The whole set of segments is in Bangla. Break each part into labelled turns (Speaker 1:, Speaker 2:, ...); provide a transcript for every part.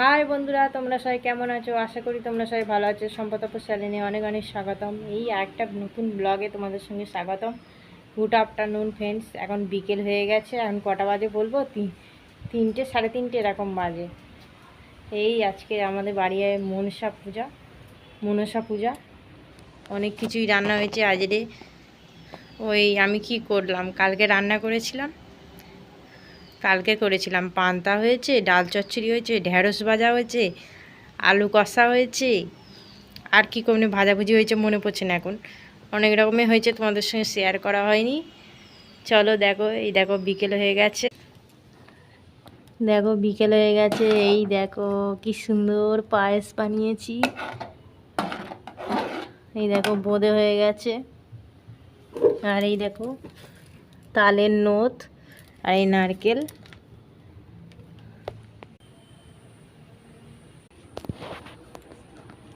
Speaker 1: হাই বন্ধুরা, তোমরা সবাই কেমন আছো? আশা করি তোমরা সবাই ভালো আছো। সম্পতাপুর চ্যানেলে অনেক অনেক স্বাগতম। এই একটা নতুন ব্লগে তোমাদের সঙ্গে স্বাগতম। গুড আফটারনুন ফ্রেন্ডস এখন বিকেল হয়ে গেছে। এখন কটা বাজে বলব? তিন তিনটে, সাড়ে তিনটে এরকম বাজে। এই আজকে আমাদের বাড়ি মনসা পূজা মনসা পূজা। অনেক কিছুই রান্না হয়েছে আজকে ওই আমি কি করলাম? কালকে রান্না করেছিলাম। কালকে করেছিলাম। পান্তা হয়েছে, ডাল চচ্চড়ি হয়েছে ঢ্যাঁড়স ভাজা হয়েছে, আলু কষা হয়েছে। আর কি কোনো ভাজাভুজি হয়েছে মনে পড়ছে না এখন। অনেক রকমের হয়েছে, তোমাদের সঙ্গে শেয়ার করা হয়নি। চলো দেখো, এই দেখো বিকেল হয়ে গেছে। দেখো বিকেল হয়ে গেছে, এই দেখো কি সুন্দর পায়েস বানিয়েছি। এই দেখো বোঁদে হয়ে গেছে। আর এই দেখো তালের নোত। আর এই নারকেল।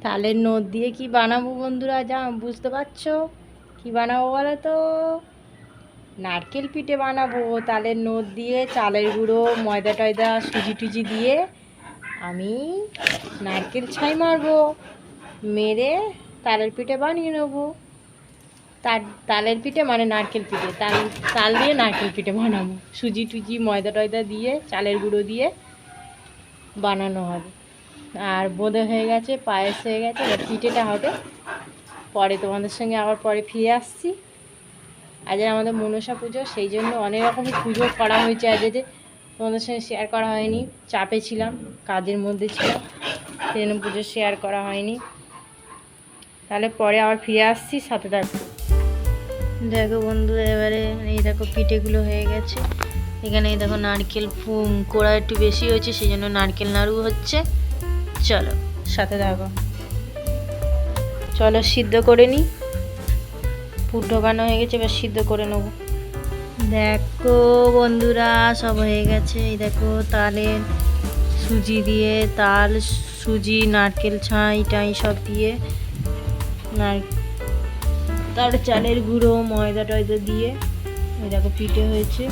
Speaker 1: তালের নোট দিয়ে কি বানাবো বন্ধুরা, যা বুঝতে পারছ? কি বানাবো বলো তো নারকেল পিঠে বানাবো। তালের নোট দিয়ে চালের গুঁড়ো, ময়দা টয়দা, সুজি টুজি দিয়ে আমি নারকেল ছাই মারবো, মেরে তালের পিঠে বানিয়ে নেব। তার তালের পিঠে মানে নারকেল পিঠে, তাল তাল দিয়ে নারকেল পিঠে বানাবো। সুজি টুজি, ময়দা টয়দা দিয়ে, চালের গুঁড়ো দিয়ে বানানো হবে। আর বোঁদে হয়ে গেছে, পায়েস হয়ে গেছে, এবার পিঠেটা হবে। পরে তোমাদের সঙ্গে আবার পরে ফিরে আসছি। আজ আমাদের মনসা পুজো, সেই জন্য অনেক রকমের পুজো করা হয়েছে আজ। যে তোমাদের সঙ্গে শেয়ার করা হয়নি, চাপে ছিলাম, কাজের মধ্যে ছিলাম সেই জন্য পুজো শেয়ার করা হয়নি। তাহলে পরে আবার ফিরে আসছি, সাথে থাকব দেখো বন্ধু, এবারে এই দেখো পিঠেগুলো হয়ে গেছে। এখানে এই দেখো নারকেল কোড়া একটু বেশি হয়েছে সেই জন্য নারকেল নাড়ু হচ্ছে। চলো, সাথে দেখো চলো, সিদ্ধ করে নিই পুর ঢোকানো হয়ে গেছে, এবার সিদ্ধ করে নেব। দেখো বন্ধুরা, সব হয়ে গেছে। এই দেখো তালের সুজি দিয়ে, তাল, সুজি, নারকেল ছাই, টাই সব দিয়ে নার তার চালের গুঁড়ো, ময়দা টয়দা দিয়ে। এই দেখো পিঠে হয়েছে।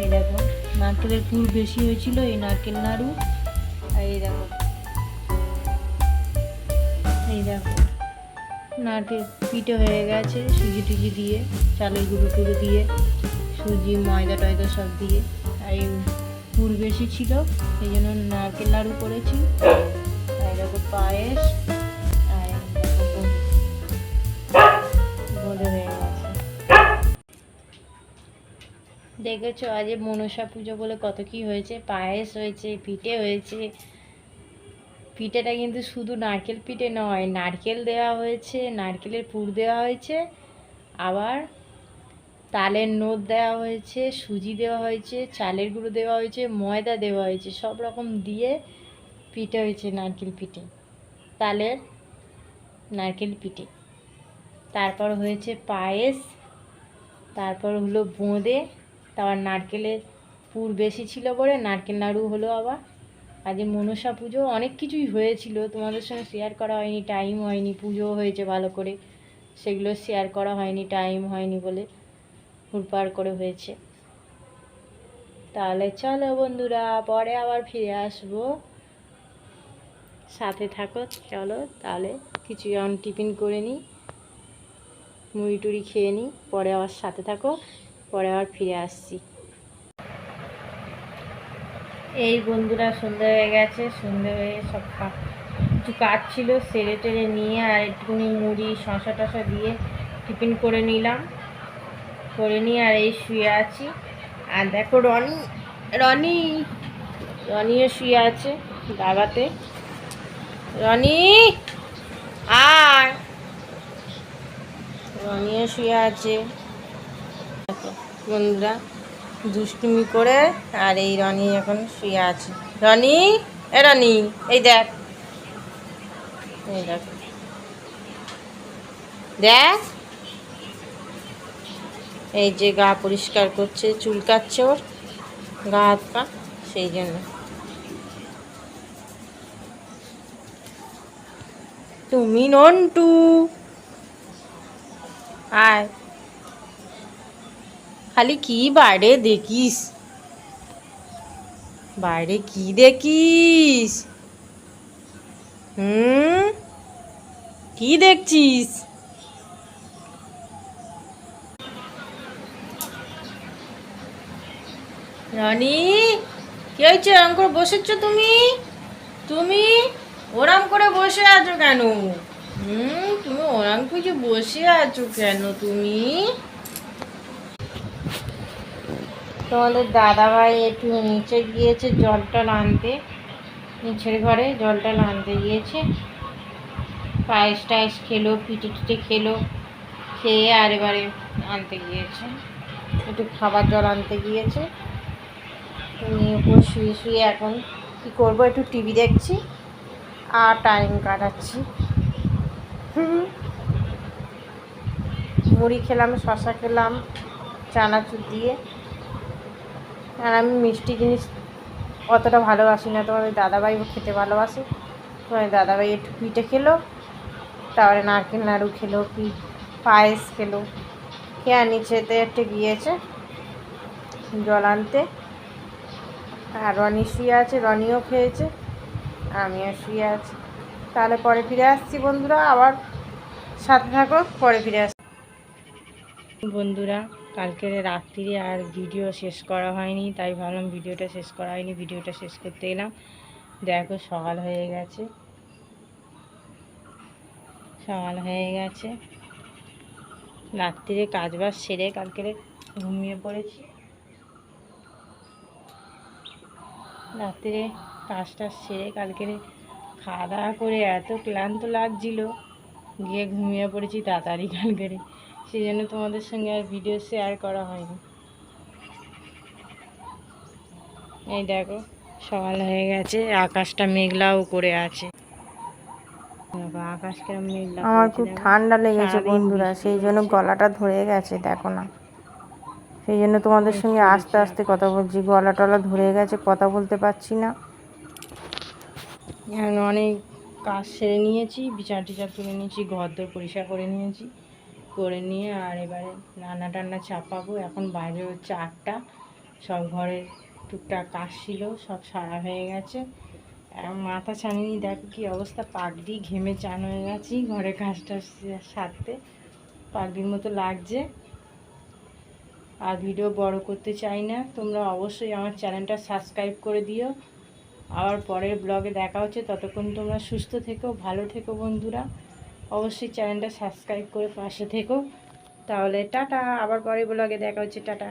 Speaker 1: এই দেখো, নারকেলের পুর বেশি হয়েছিল, এই নারকেল নাড়ু। আর এই দেখো এই দেখো, নারকেল পিঠে হয়ে গেছে সুজি টুজি দিয়ে, চালের গুঁড়ো টুড়ো দিয়ে, সুজি, ময়দা টয়দা সব দিয়ে। আর এই পুর বেশি ছিল সেই জন্য নারকেল নাড়ু করেছি। আর এই দেখো পায়েস। দেখেছ আজ মনসা পুজো বলে কত কি হয়েছে? পায়েস হয়েছে, পিঠে হয়েছে। পিঠেটা কিন্তু শুধু নারকেল পিঠে নয়, নারকেল দেওয়া হয়েছে, নারকেলের পুর দেওয়া হয়েছে। আবার তালের নোট দেওয়া হয়েছে, সুজি দেওয়া হয়েছে, চালের গুঁড়ো দেওয়া হয়েছে, ময়দা দেওয়া হয়েছে, সব রকম দিয়ে পিঠে হয়েছে নারকেল পিঠে। তালের নারকেল পিঠে। তারপর হয়েছে পায়েস, তারপর হলো বোঁদে তারপর নারকেলের পুর বেশি ছিল বলে নারকেল নাড়ু হলো আবার। আজ মনসা পুজো অনেক কিছুই হয়েছিল, তোমাদের সঙ্গে শেয়ার করা হয়নি টাইম হয়নি, পুজো হয়েছে ভালো করে। সেগুলো শেয়ার করা হয়নি টাইম হয়নি বলে হুড়পাড় করে হয়েছে। তাহলে চলো বন্ধুরা, পরে আবার ফিরে আসব। সাথে থাকো, চলো তাহলে কিছু টিফিন করে নিই মুড়ি টুড়ি খেয়ে নিই পরে আবার সাথে থাকো। পরে আবার ফিরে আসছি। এই বন্ধুরা, সন্ধে হয়ে গেছে। সন্ধে হয়ে সব কিছু কাজ ছিল, সেরে টেরে নিয়ে আর একটুখানি মুড়ি শশা টশা দিয়ে টিফিন করে নিলাম। করে নিয়ে আর এই শুয়ে আছি। আর দেখো রনি রনি, রনিও শুয়ে আছে দাবাতে রনি আর রনিও শুয়ে আছে। বন্ধুরা, দুষ্টুমি করে আর এই রনি এখন শুয়ে আছে। রনি? এ রনি, এই দেখ। এই দেখ। দেখ। এই যে গা পরিষ্কার করছে চুল কাচ্ছে ওর, গা হাত পা, সেই জন্য। তুমি নন্টু, আয়। খালি কি বাইরে দেখিস? বাইরে কি দেখিস? হুম? কি দেখছিস? রানী, কি হয়েছে? ওরম করে বসেছ তুমি? তুমি ওরম করে বসে আছো কেন? হুম, তুমি ওরম করে বসে আছো কেন তুমি? তোমাদের দাদাভাই একটু নিচে গিয়েছে জলটা আনতে নিচের ঘরে জলটা আনতে গিয়েছে। পায়েস টায়েস খেলো, পিঠে টিটে খেলো, খেয়ে আর এবারে আনতে গিয়েছে। একটু খাবার জল আনতে গিয়েছে। নিয়ে উপর শুয়ে শুয়ে এখন কী করব, একটু টিভি দেখছি আর টাইম কাটাচ্ছি। মুড়ি খেলাম, শশা খেলাম, চানাচুর দিয়ে। আর আমি মিষ্টি জিনিস অতটা ভালোবাসি না। তোমাদের দাদাভাই খেতে ভালোবাসে। তোমাদের দাদাভাই একটু পিঠে খেলো, তারপরে নারকেল নাড়ু খেলো কি পায়েস খেলো। খেয়ে নিচেতে একটু গিয়েছে জল আনতে। আর রনি শুয়ে আছে, রনিও খেয়েছে, আমিও শুয়ে আছি। তাহলে পরে ফিরে আসছি বন্ধুরা, আবার সাথে থাকো, পরে ফিরে আসছি বন্ধুরা কালকের রাত্রিরে আর ভিডিও শেষ করা হয়নি, তাই ভাবলাম ভিডিওটা শেষ করা হয়নি, ভিডিওটা শেষ করতে এলাম। দেখো, সকাল হয়ে গেছে। সকাল হয়ে গেছে। রাত্রিরে কাজবাজ সেরে কালকেরে ঘুমিয়ে পড়েছি। রাত্রিরে কাজ টাজ সেরে কালকেরে খাওয়া দাওয়া করে এত ক্লান্ত লাগছিল, গিয়ে ঘুমিয়ে পড়েছি তাড়াতাড়ি কালকেরে সেই জন্য তোমাদের সঙ্গে আর ভিডিও শেয়ার করা হয়নি। এই দেখো সকাল হয়ে গেছে আকাশটা মেঘলাও করে আছে। দেখো আকাশ কেমন মেঘলা
Speaker 2: আমার খুব ঠান্ডা লেগেছে বন্ধুরা সেই জন্য গলাটা ধরে গেছে দেখো না। সেই জন্য তোমাদের সঙ্গে আস্তে আস্তে কথা বলছি গলা টলা ধরে গেছে কথা বলতে পারছি না।
Speaker 1: এখন অনেক কাজ সেরে নিয়েছি বিচার টিচার তুলে নিয়েছি ঘর দর পরিষ্কার করে নিয়েছি। করে নিয়ে আর এবারে রান্না টান্না চাপাবো। এখন বাইরে হচ্ছে আটটা। সব ঘরে টুকটাক কাজ ছিল, সব সারা হয়ে গেছে। মাথা ছানিনি, দেখো কি অবস্থা। পাগড়ি ঘেমে চান হয়ে গেছি ঘরে কাজটা সারতে। পাগড়ির মতো লাগছে। আর ভিডিও বড় করতে চাই না। তোমরা অবশ্যই আমার চ্যানেলটা সাবস্ক্রাইব করে দিও। আবার পরের ব্লগে দেখা হচ্ছে। ততক্ষণ তোমরা সুস্থ থেকো, ভালো থেকো বন্ধুরা। অবশ্যই চ্যানেলটা সাবস্ক্রাইব করে পাশে থেকো। তাহলে টাটা আবার পরে ব্লগে দেখা হচ্ছে টাটা।